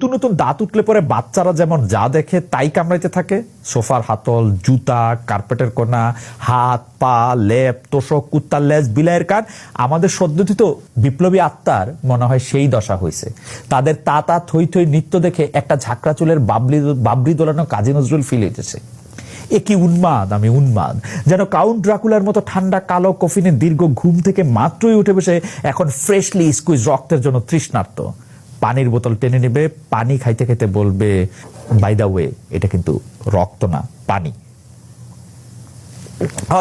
নতুন নতুন দাঁত উঠলে পরে বাচ্চারা যেমন যা দেখে তাই কামড়াইতে থাকে। সোফার হাতল, জুতা, কার্পেটের কোনা হাত, পা, লেপ, তোষক, কুত্তার লেজ, বিলাইয়ের কান, আমাদের সদ্যথিত বিপ্লবী আত্মার মনে হয় সেই দশা হয়েছে। তাদের তা তা থই থই নৃত্য দেখে একটা ঝাঁকড়া চুলের বাবলি বাবরি দোলানো কাজী নজরুল ফিল হইতেছে এ কি উন্মাদ, আমি উন্মাদ। যেন কাউন্ট ড্রাকুলার মতো ঠান্ডা, কালো কফিনের দীর্ঘ ঘুম থেকে মাত্রই উঠে বসে এখন ফ্রেশলি স্কুইজ রক্তের জন্য তৃষ্ণার্ত। পানির বোতল টেনে নেবে, পানি খাইতে খাইতে বলবে বাই দা ওয়ে এটা কিন্তু রক্ত না, পানি।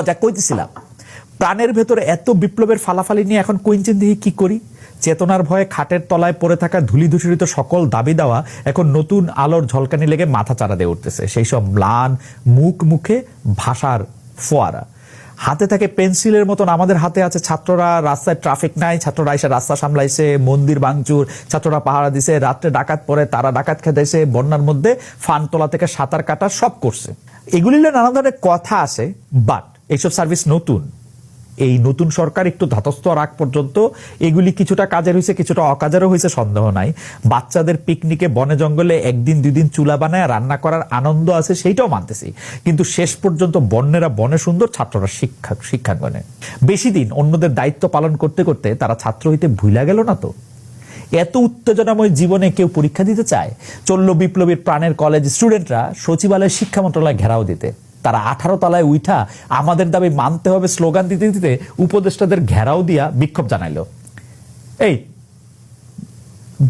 যা কইতেছিলাম। প্রাণের ভেতরে এত বিপ্লবের ফালাফালি নিয়ে এখন কইনচেন দিয়ে কি করি? চেতনার ভয়ে খাটের তলায় পড়ে থাকা ধুলি ধূসরিত সকল দাবি দেওয়া এখন নতুন আলোর ঝলকানি লেগে মাথা চারা দিয়ে উঠতেছে। সেই সব ম্লান, মুখ মুখে ভাষার ফোয়ারা। হাতে থাকে পেন্সিলের মতন আমাদের হাতে আছে। ছাত্ররা রাস্তায় ট্রাফিক নাই, ছাত্ররা এসে রাস্তা সামলাইছে, মন্দির ভাঙচুর, ছাত্ররা পাহারা দিছে, রাত্রে ডাকাত পরে তারা ডাকাত খেতেছে বন্যার মধ্যে ফান তোলা থেকে সাঁতার কাটা সব করছে। এগুলি নানা ধরনের কথা আছে বাট এইসব সার্ভিস নতুন। এই নতুন সরকার একটু ধাতস্থ রাখ পর্যন্ত এগুলি কিছুটা কাজের হয়েছে কিছুটা অকাজেরও হয়েছে সন্দেহ নাই। বাচ্চাদের পিকনিকে বনে জঙ্গলে একদিন দুই দিন চুলা বানায় রান্না করার আনন্দ আছে, সেইটাও মানতেছি। কিন্তু শেষ পর্যন্ত বন্যেরা বনে সুন্দর ছাত্ররা শিক্ষা, শিক্ষাঙ্গনে। বেশি দিন অন্যদের দায়িত্ব পালন করতে করতে তারা ছাত্র হইতে ভুলা গেল না তো? এত উত্তেজনাময় জীবনে কেউ পরীক্ষা দিতে চায়? চলল বিপ্লবীর প্রাণের কলেজ স্টুডেন্টরা সচিবালয় শিক্ষা মন্ত্রণালয় ঘেরাও দিতে। তারা আঠারো তলায় উঠা আমাদের দাবি মানতে হবে স্লোগান দিতে দিতে উপদেষ্টাদের ঘেরাও দিয়া বিক্ষোভ জানাইল। এই,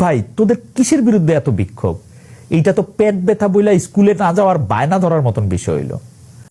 ভাই, তোদের কিসের বিরুদ্ধে এত বিক্ষোভ? এইটা তো পেট ব্যথা বইলা স্কুলে না যাওয়ার বায়না ধরার মতন বিষয় হইল।